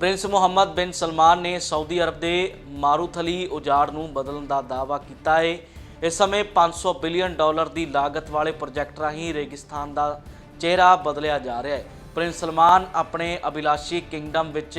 Prince Mohammed bin Salman ਨੇ Saudi Arab ਦੇ ਮਾਰੂਥਲੀ ਉਜਾੜ ਨੂੰ ਬਦਲਣ ਦਾ ਦਾਅਵਾ ਕੀਤਾ ਹੈ ਇਸ ਸਮੇਂ 500 ਬਿਲੀਅਨ ਡਾਲਰ ਦੀ ਲਾਗਤ ਵਾਲੇ ਪ੍ਰੋਜੈਕਟ ਰਾਹੀਂ ਰੇਗਿਸਤਾਨ ਦਾ ਚਿਹਰਾ ਬਦਲਿਆ ਜਾ ਰਿਹਾ ਹੈ ਪ੍ਰਿੰਸ ਸਲਮਾਨ ਆਪਣੇ ਅਭਿਲਾਸ਼ੀ ਕਿੰਗਡਮ ਵਿੱਚ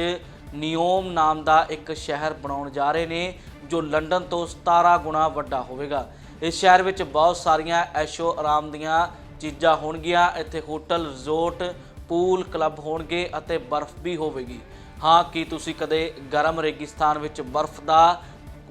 ਨਿਓਮ ਨਾਮ ਦਾ ਇੱਕ ਸ਼ਹਿਰ ਬਣਾਉਣ ਜਾ ਰਹੇ ਨੇ, ਜੋ ਲੰਡਨ ਤੋਂ 17 ਗੁਣਾ ਵੱਡਾ ਹੋਵੇਗਾ। ਇਸ ਸ਼ਹਿਰ ਵਿੱਚ ਬਹੁਤ ਸਾਰੀਆਂ ਐਸ਼ੋ ਆਰਾਮ ਦੀਆਂ ਚੀਜ਼ਾਂ ਹੋਣਗੀਆਂ। ਇੱਥੇ ਹੋਟਲ, ਰਿਜ਼ੋਰਟ ਪੂਲ ਕਲੱਬ ਹੋਣਗੇ ਅਤੇ ਬਰਫ਼ ਵੀ ਹੋਵੇਗੀ। ਹਾਂ, ਕੀ ਤੁਸੀਂ ਕਦੇ ਗਰਮ ਰੇਗਿਸਤਾਨ ਵਿੱਚ ਬਰਫ਼ ਦਾ,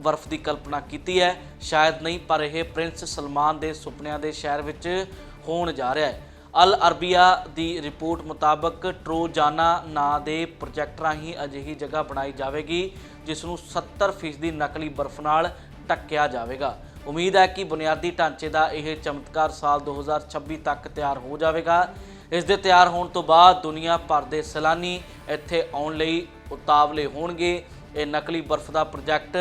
ਬਰਫ਼ ਦੀ ਕਲਪਨਾ ਕੀਤੀ ਹੈ? ਸ਼ਾਇਦ ਨਹੀਂ, ਪਰ ਇਹ ਪ੍ਰਿੰਸ ਸਲਮਾਨ ਦੇ ਸੁਪਨਿਆਂ ਦੇ ਸ਼ਹਿਰ ਵਿੱਚ ਹੋਣ ਜਾ ਰਿਹਾ ਹੈ। ਅਲ ਅਰਬੀਆ ਦੀ ਰਿਪੋਰਟ ਮੁਤਾਬਕ ਟਰੋਜਾਨਾ ਨਾਂ ਦੇ ਪ੍ਰੋਜੈਕਟ ਰਾਹੀਂ ਅਜਿਹੀ ਜਗ੍ਹਾ ਬਣਾਈ ਜਾਵੇਗੀ, ਜਿਸ ਨੂੰ 70% ਨਕਲੀ ਬਰਫ਼ ਨਾਲ ਢੱਕਿਆ ਜਾਵੇਗਾ। ਉਮੀਦ ਹੈ ਕਿ ਬੁਨਿਆਦੀ ਢਾਂਚੇ ਦਾ ਇਹ ਚਮਤਕਾਰ ਸਾਲ 2026 ਤੱਕ ਤਿਆਰ ਹੋ ਜਾਵੇਗਾ। ਇਸ ਦੇ ਤਿਆਰ ਹੋਣ ਤੋਂ ਬਾਅਦ ਦੁਨੀਆ ਭਰ ਦੇ ਸੈਲਾਨੀ ਇੱਥੇ ਆਉਣ ਲਈ ਉਤਾਵਲੇ ਹੋਣਗੇ। ਇਹ ਨਕਲੀ ਬਰਫ਼ ਦਾ ਪ੍ਰੋਜੈਕਟ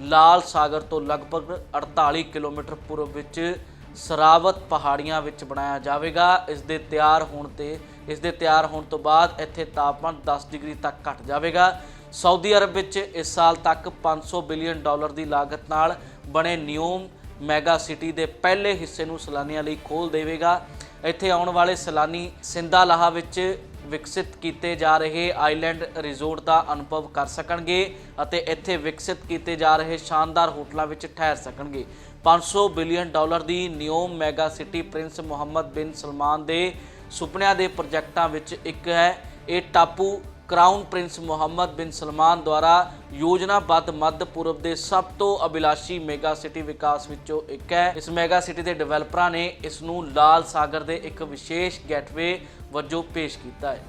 ਲਾਲ ਸਾਗਰ ਤੋਂ ਲਗਭਗ 48 ਕਿਲੋਮੀਟਰ ਪੂਰਬ ਵਿੱਚ ਸਰਾਵਤ ਪਹਾੜੀਆਂ ਵਿੱਚ ਬਣਾਇਆ ਜਾਵੇਗਾ। ਇਸ ਦੇ ਤਿਆਰ ਹੋਣ ਤੇ, ਇਸ ਦੇ ਤਿਆਰ ਹੋਣ ਤੋਂ ਬਾਅਦ ਇੱਥੇ ਤਾਪਮਾਨ 10 ਡਿਗਰੀ ਤੱਕ ਘਟ ਜਾਵੇਗਾ। ਸਾਊਦੀ ਅਰਬ ਵਿੱਚ ਇਸ ਸਾਲ ਤੱਕ 500 ਬਿਲੀਅਨ ਡਾਲਰ ਦੀ ਲਾਗਤ ਨਾਲ ਬਣੇ ਨਿਊਮ ਮੈਗਾ ਸਿਟੀ ਦੇ ਪਹਿਲੇ ਹਿੱਸੇ ਨੂੰ ਸੈਲਾਨੀਆਂ ਲਈ ਖੋਲ ਦੇਵੇਗਾ। ਇੱਥੇ ਆਉਣ ਵਾਲੇ ਸੈਲਾਨੀ ਸਿੰਦਾਲਾਹਾ ਵਿੱਚ ਵਿਕਸਿਤ ਕੀਤੇ ਜਾ ਰਹੇ ਆਈਲੈਂਡ ਰਿਜ਼ੋਰਟ ਦਾ ਅਨੁਭਵ ਕਰ ਸਕਣਗੇ ਅਤੇ ਇੱਥੇ ਵਿਕਸਿਤ ਕੀਤੇ ਜਾ ਰਹੇ ਸ਼ਾਨਦਾਰ ਹੋਟਲਾਂ ਵਿੱਚ ਠਹਿਰ ਸਕਣਗੇ। 500 ਬਿਲੀਅਨ ਡਾਲਰ ਦੀ Neom mega city Prince Mohammed bin Salman ਦੇ ਸੁਪਨਿਆਂ ਦੇ ਪ੍ਰੋਜੈਕਟਾਂ ਵਿੱਚ ਇੱਕ ਹੈ। ਇਹ ਟਾਪੂ crown Prince Mohammed bin Salman ਦੁਆਰਾ ਯੋਜਨਾਬੱਧ ਮੱਧ ਪੂਰਬ ਦੇ ਸਭ ਤੋਂ ਅਭਿਲਾਸ਼ੀ ਮੈਗਾ ਸਿਟੀ ਵਿਕਾਸ ਵਿੱਚੋਂ ਇੱਕ ਹੈ। ਇਸ ਮੈਗਾ ਸਿਟੀ ਦੇ ਡਿਵੈਲਪਰਾਂ ਨੇ ਇਸ ਨੂੰ ਲਾਲ ਸਾਗਰ ਦੇ ਇੱਕ ਵਿਸ਼ੇਸ਼ ਗੇਟਵੇ ਵਜੋਂ ਪੇਸ਼ ਕੀਤਾ ਹੈ।